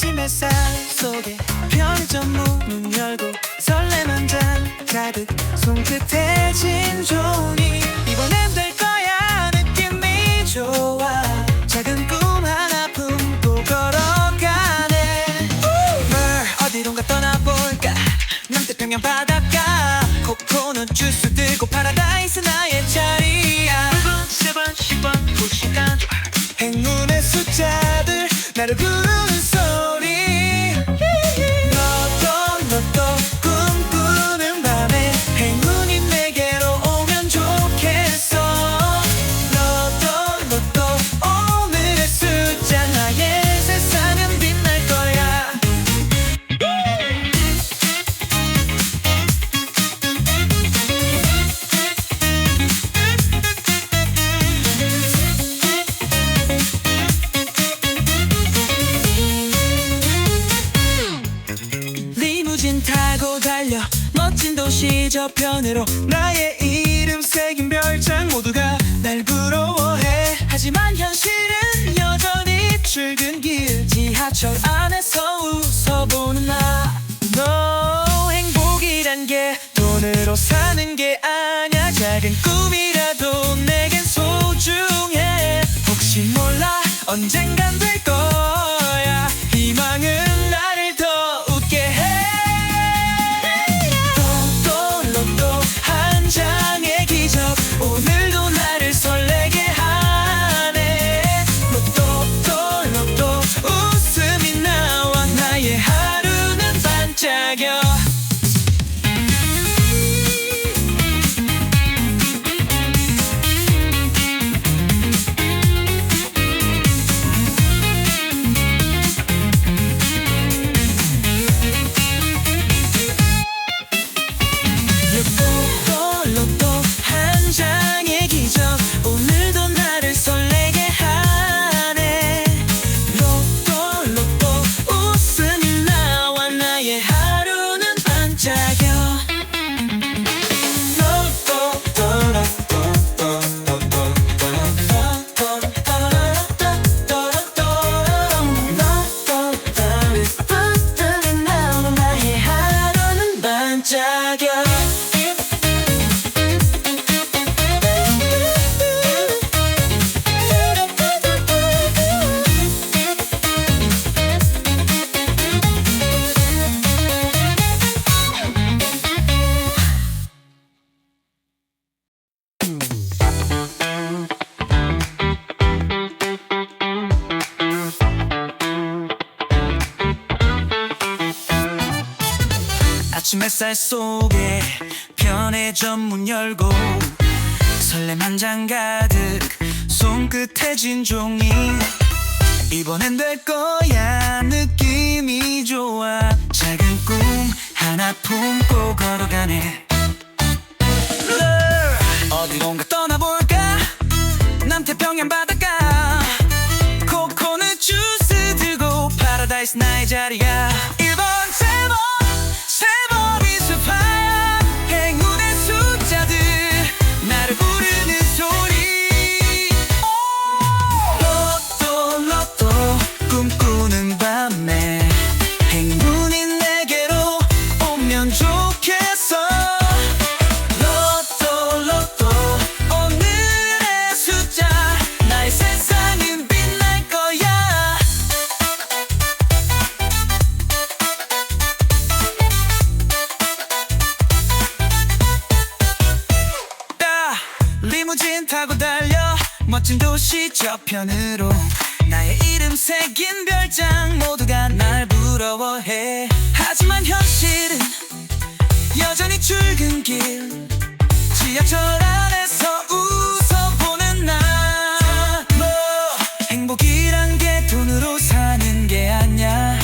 아침 햇살 속에 편의점 문을 열고 설렘 한잔 가득 손끝에 진종이 이번엔 될 거야. 느낌이 좋아 작은 꿈 하나 품고 걸어가네. 뭘 어디론가 떠나볼까? 남태평양 바닷가. 코코넛 주스 들고 파라다이스 나의 자리야. 1번, 세번, 십번, 두 시간 행운의 숫자들 나를 부르 도시 저편으로 나의 이름 새긴 별장 모두가 날 부러워해. 하지만 현실은 여전히 출근길 지하철 안 아침 햇살 속에 편의점 문 열고 설렘 한 장 가득 손끝에 진 종이. 이번엔 될 거야. 느낌이 좋아. 작은 꿈 하나 품고 걸어가네 저편으로 나의 이름 새긴 별장 모두가 날 부러워해. 하지만 현실은 여전히 출근길 지하철 안에서 웃어보는 나뭐 행복이란 게 돈으로 사는 게 아냐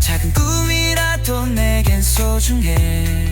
작은 꿈이라도 내겐 소중해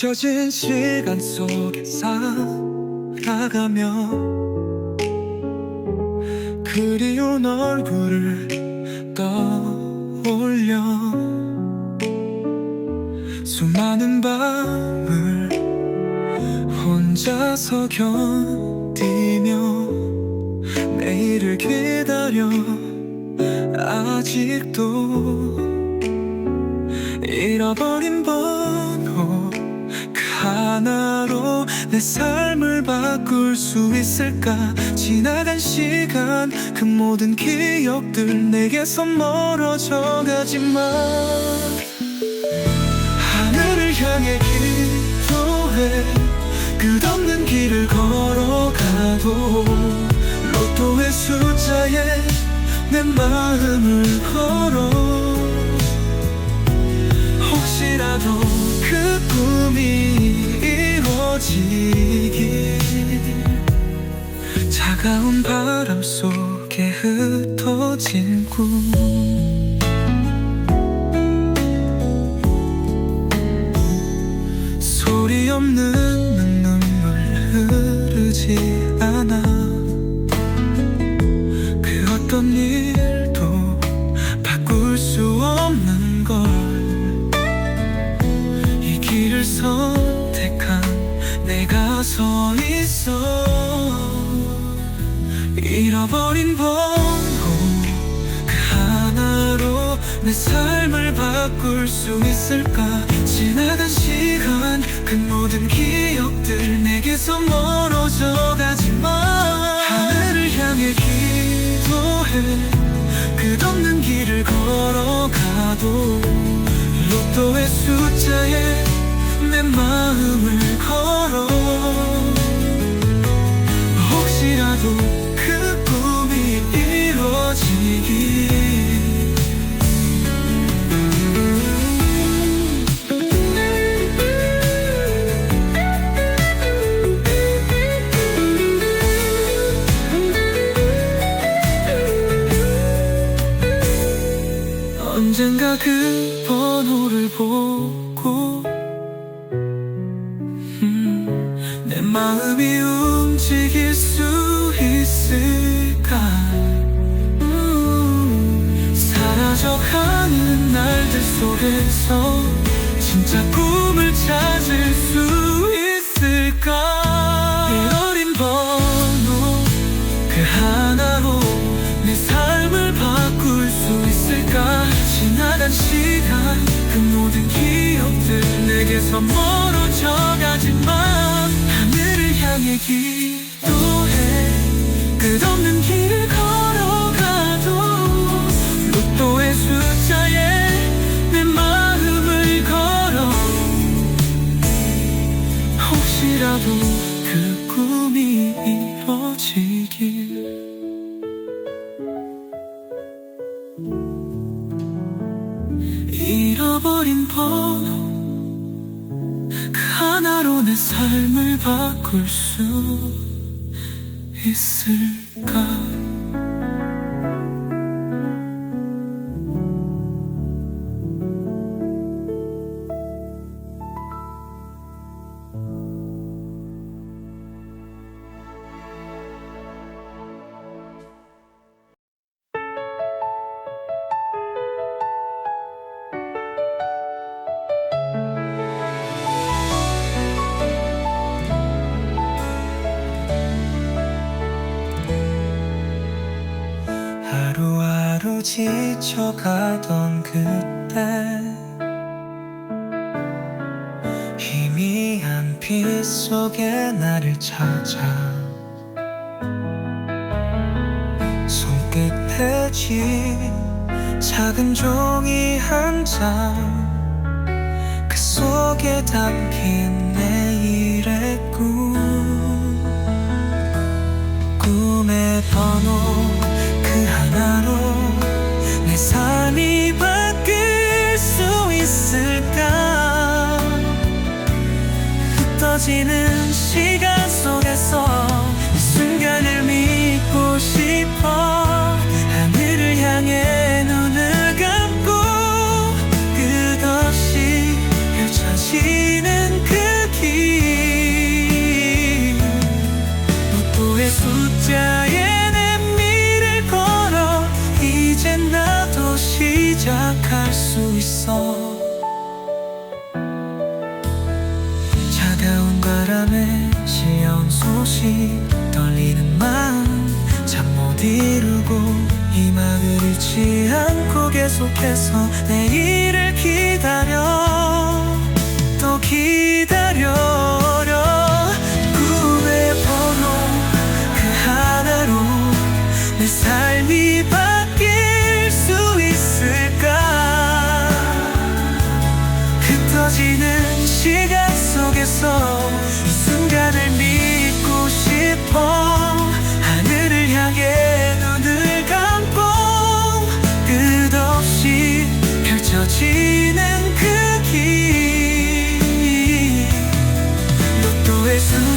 잊혀진 시간 속에 살아가며 그리운 얼굴을 떠올려 수많은 밤을 혼자서 견디며 내일을 기다려 아직도 잃어버린 그 하나로 내 삶을 바꿀 수 있을까? 지나간 시간 그 모든 기억들 내게서 멀어져 가지만. 하늘을 향해 기도해. 끝없는 길을 걸어가도 로또의 숫자에 내 마음을 걸어. 혹시라도 그 꿈이 지길 차가운 바람 속에 흩어진 꿈 내게서 멀어져 가지만 하늘을 향해 기도해. 끝없는 길을 걸어가도 로또의 숫자에 내 마음을 걸어. 혹시라도 사라져가는 날들 속에서 진짜 꿈을 찾을 수 있을까? 내 어린 번호 그 하나로 내 삶을 바꿀 수 있을까? 지나간 시간 그 모든 기억들 내게서 멀어져 가지만 하늘을 향해 기 내 삶을 바꿀 수 있을까 지쳐가던 그때 희미한 빛 속에 나를 찾아 손끝에 쥔 작은 종이 한 장 그 속에 담긴 흩어지는 시간 속에서 이 순간을 믿고 싶어. 하늘을 향해 눈을 감고 끝없이 펼쳐지는 그길. 목포의 숫자에 내 미를 걸어 이젠 나도 시작할 수 있어. 않고 계속해서 내일을 기다려. 또 기다려려. 꿈의 번호 그 하나로 내 삶이 listen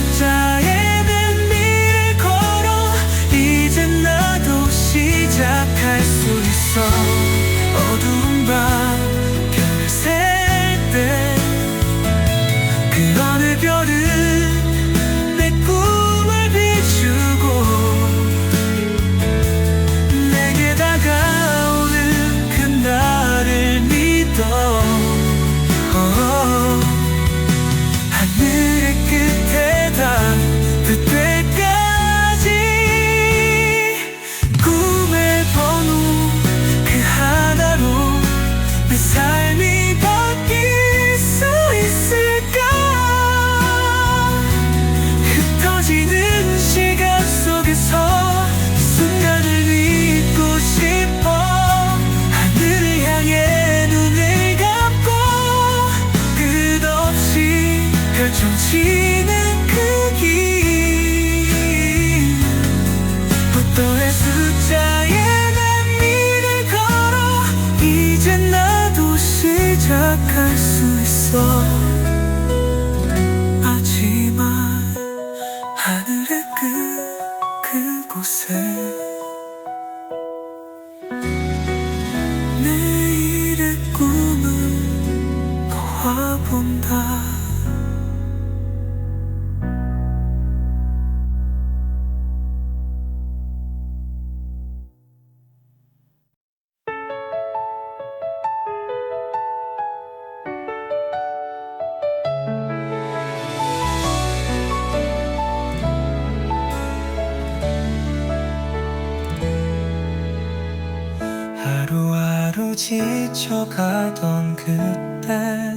지쳐가던 그때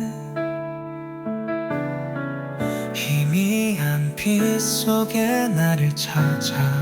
희미한 빛 속에 나를 찾아